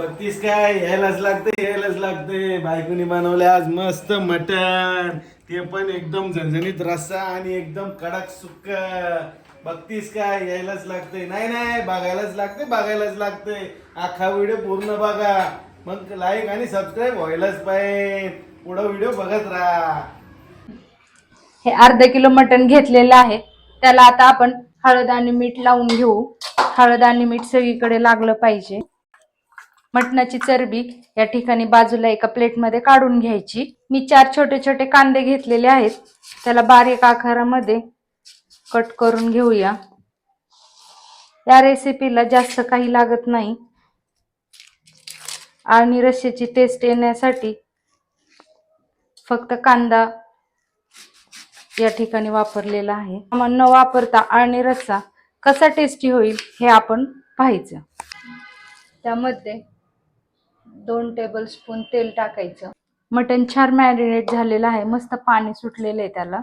बघतीस काय? यायलाच लागते यायलाच लागते बायकोनी बनवले आज मस्त मटण. ते पण एकदम झणझणीत रस्सा आणि एकदम कडक सुक्क. बघतीस काय? यायलाच लागते नाही नाही बघायलाच लागते बघायलाच लागते आखा व्हिडिओ पूर्ण बघा. मग लाईक आणि सबस्क्राईब व्हायलाच पाहिजे. पुढं व्हिडिओ बघत राहा. हे अर्धा किलो मटण घेतलेलं आहे. त्याला आता आपण हळद आणि मीठ लावून घेऊ. हळद आणि मीठ सगळीकडे लागलं पाहिजे. मटणाची चरबी या ठिकाणी बाजूला एका प्लेटमध्ये काढून घ्यायची. मी चार छोटे छोटे कांदे घेतलेले आहेत. त्याला बारीक आकारामध्ये कट करून घेऊया. या रेसिपीला जास्त काही लागत नाही. आणि रश्याची टेस्ट येण्यासाठी फक्त कांदा या ठिकाणी वापरलेला आहे. मग न वापरता आणि रस्सा कसा टेस्टी होईल हे आपण पाहायचं. त्यामध्ये दोन टेबल स्पून तेल टाकायचं. मटन छान मॅरिनेट झालेलं आहे. मस्त पाणी सुटलेलं आहे त्याला.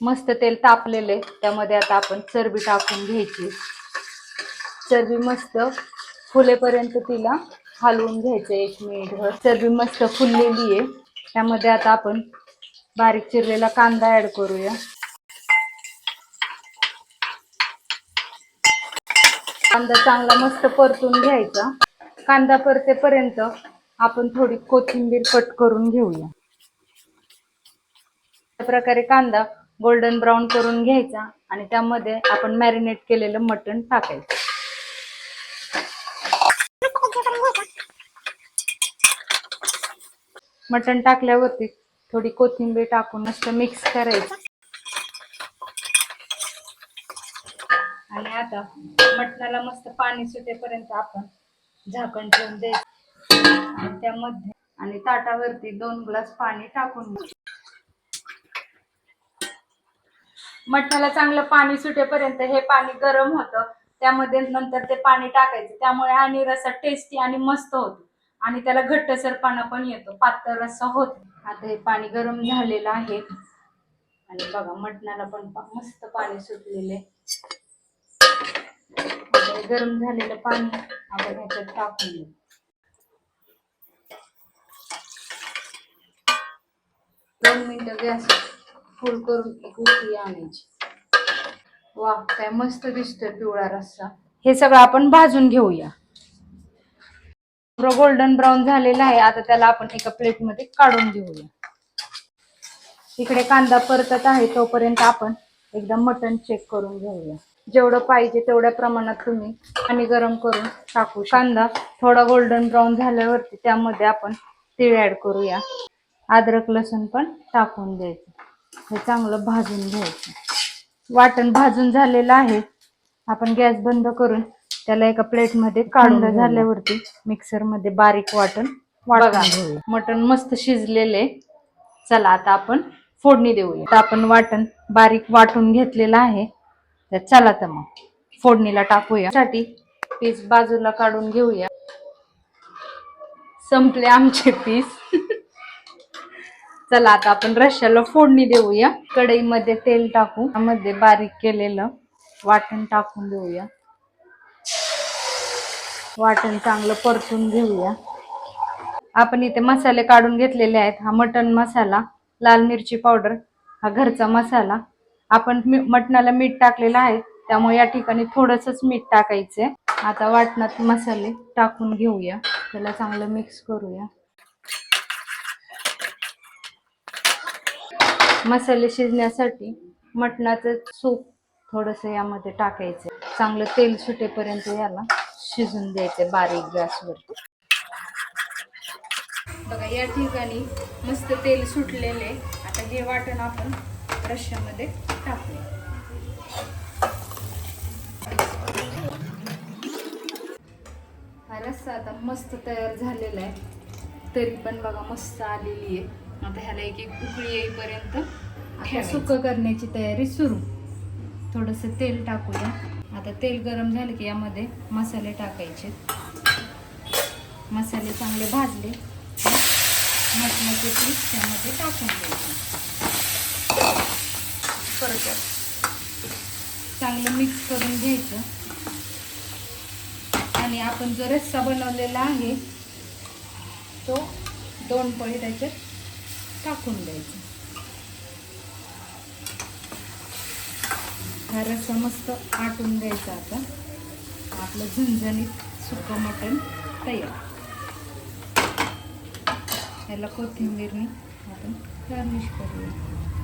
मस्त तेल तापलेलं आहे. त्यामध्ये आता आपण चरबी टाकून घ्यायची. चरबी मस्त फुलेपर्यंत तिला हलवून घ्यायचं एक मिनिटभर. चरबी मस्त फुललेली आहे. त्यामध्ये आता आपण बारीक चिरलेला कांदा ऍड करूया. कांदा चांगला मस्त परतून घ्यायचा. कांदा परतेपर्यंत आपण थोडी कोथिंबीर कट करून घेऊया. अशा प्रकारे कांदा गोल्डन ब्राऊन करून घ्यायचा आणि त्यामध्ये आपण मॅरिनेट केलेलं मटण टाकायचं. मटण टाकल्यावरती थोडी कोथिंबीर टाकून मस्त मिक्स करायचं. आणि आता मटणाला मस्त पाणी सुटेपर्यंत आपण झाकण ठेवून द्यायचं. आणि त्यामध्ये आणि ताटावरती दोन ग्लास पाणी टाकून घ्यायचं. मटणाला चांगलं पाणी सुटेपर्यंत हे पाणी गरम होतं. त्यामध्ये नंतर ते पाणी टाकायचं. त्यामुळे आणि रसा टेस्टी आणि मस्त होतो. आणि त्याला घट्टसरपणा पण येतो. पातळ रस्सा होतो. आता हे पाणी गरम झालेलं आहे. आणि बघा मटणाला पण मस्त पाणी सुटलेले गरम झालेलं पाणी आपण ह्याच्यात टाकून देऊ दोन मिनिटं गॅस फुल करून एक उकळी आणायची. वा काय मस्त दिसतोय पिवळा रस्सा. हे सगळं आपण भाजून घेऊया. गोल्डन ब्राऊन झालेला आहे. आता त्याला आपण एका प्लेटमध्ये काढून घेऊया. इकडे कांदा परतत आहे तोपर्यंत आपण एकदा मटण चेक करून घेऊया. जेवढं पाहिजे तेवढ्या प्रमाणात तुम्ही पाणी गरम करून टाकू. कांदा थोडा गोल्डन ब्राऊन झाल्यावरती त्यामध्ये आपण तीळ ऍड करूया. अद्रक लसूण पण टाकून द्यायचं. हे चांगलं भाजून घ्यायचं. वाटण भाजून झालेलं आहे. आपण गॅस बंद करून त्याला एका प्लेटमध्ये काढून झाल्यावरती मिक्सरमध्ये बारीक वाटण वाटून घेऊया. मटण मस्त शिजलेले चला आता आपण फोडणी देऊया. आता आपण वाटण बारीक वाटून घेतलेलं आहे. तर चला तर मग फोडणीला टाकूया. साठी पीस बाजूला काढून घेऊया. संपले आमचे पीस चला आता आपण रश्याला फोडणी देऊया. कढईमध्ये तेल टाकू. त्यामध्ये बारीक केलेलं वाटण टाकून देऊया. वाटण चांगलं परतून घेऊया. आपण इथे मसाले काढून घेतलेले आहेत. हा मटन मसाला. लाल मिरची पावडर हा घरचा मसाला. आपण मटणाला मीठ टाकलेलं आहे त्यामुळे या ठिकाणी थोडंसंच मीठ टाकायचंय आता वाटणात मसाले टाकून घेऊया. त्याला चांगलं मिक्स करूया. मसाले शिजण्यासाठी मटणाचं सूप थोडंसं यामध्ये टाकायचं. चांगलं तेल सुटेपर्यंत याला शिजून द्यायचं बारीक गॅसवरती बघा या ठिकाणी मस्त तेल सुटलेले. आता हे वाटण आपण रश्श्यामध्ये टाकूया. हा रस्सा आता मस्त तयार झालेला आहे. तरी पण बघा मस्त आलेली आहे. आता ह्याला एक एक उकळी येईपर्यंत सुकं करण्याची तयारी सुरू. थोडंसं तेल टाकूया. आता तेल गरम झालं की यामध्ये मसाले टाकायचे. मसाले चांगले भाजले. मटणाचे पीस त्यामध्ये टाकून द्यायचे परत चांगलं मिक्स करून घ्यायचं. आणि आपण जो रस्सा बनवलेला आहे तो दोन पळी त्याच्यात टाकून द्यायचा हा रस्सा मस्त आटून द्यायचा आता. आपलं झणझणीत सुकं मटण तयार. याला कोथिंबीरने आपण गार्निश करूया.